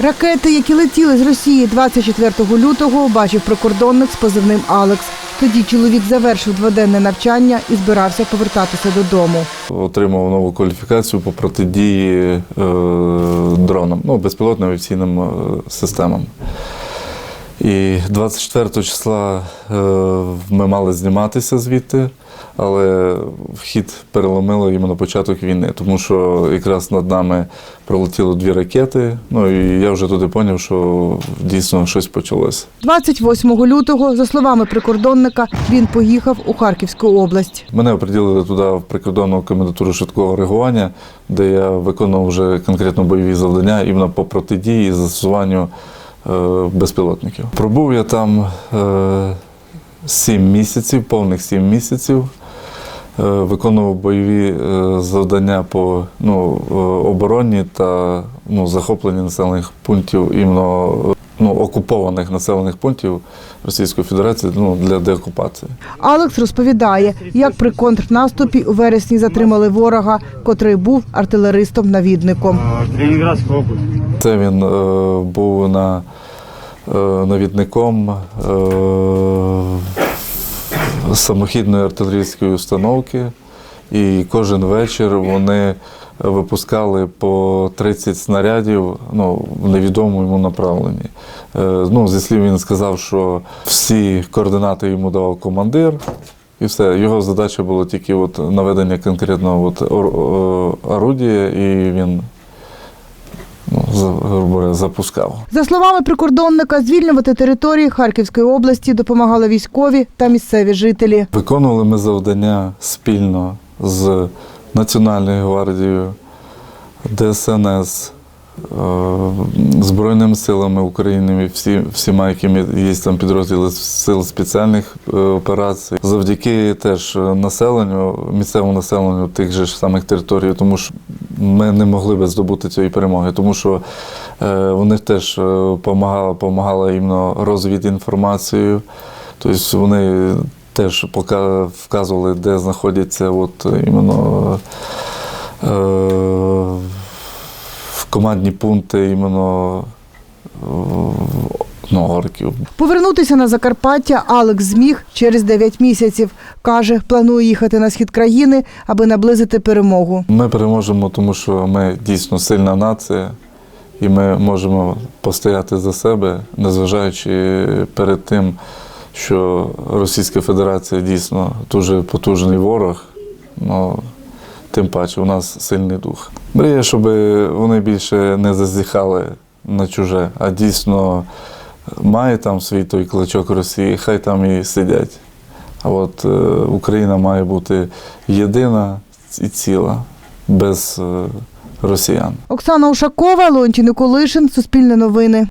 Ракети, які летіли з Росії 24 лютого, бачив прикордонник з позивним Алекс. Тоді чоловік завершив дводенне навчання і збирався повертатися додому. Отримав нову кваліфікацію по протидії е, дронам, ну, безпілотним авіаційним е, системам. І 24 числа е, ми мали зніматися звідти, але вхід переломило іменно початок війни, тому що якраз над нами пролетіло дві ракети. Ну і я вже туди зрозумів, що дійсно щось почалося. 28 лютого, за словами прикордонника, він поїхав у Харківську область. Мене оприділили туди в прикордонну комендатуру швидкого реагування, де я виконував вже конкретно бойові завдання іменно по протидії застосуванню безпілотників. Пробув я там сім місяців, повних сім місяців. Е, Виконував бойові е, завдання по ну, е, обороні та ну, захопленні населених пунктів, іменно е, окупованих населених пунктів Російської Федерації ну, для деокупації. Алекс розповідає, як при контрнаступі у вересні затримали ворога, котрий був артилеристом-навідником. Це він е, був на, е, навідником е, самохідної артилерійської установки, і кожен вечір вони випускали по 30 снарядів ну, в невідомому йому направленні. Е, ну, зі слів він сказав, що всі координати йому давав командир. І все, його задача була тільки от наведення конкретного от орудія, і він ну, запускав. За словами прикордонника, звільнювати території Харківської області допомагали військові та місцеві жителі. Виконували ми завдання спільно з Національною гвардією, ДСНС, е, Збройними силами України, всі, всіма, якими є там підрозділи сил спеціальних е, операцій, завдяки теж населенню, місцевому населенню тих же ж самих територій, тому що ми не могли би здобути цієї перемоги, тому що е, вони теж допомагали, допомагали іменно розвідінформацією. Тобто вони теж вказували, де знаходяться от іменно е, в командні пункти іменно е, ну. Повернутися на Закарпаття Алекс зміг через 9 місяців. Каже, планує їхати на схід країни, аби наблизити перемогу. Ми переможемо, тому що ми дійсно сильна нація, і ми можемо постояти за себе, незважаючи перед тим, що Російська Федерація дійсно дуже потужний ворог. Ну, тим паче, у нас сильний дух. Мрія, щоб вони більше не зазіхали на чуже, а дійсно має там свій той кличок Росії, хай там і сидять. А от е, Україна має бути єдина і ціла, без е, росіян. Оксана Ушакова, Леонтій Николишин, Суспільне новини.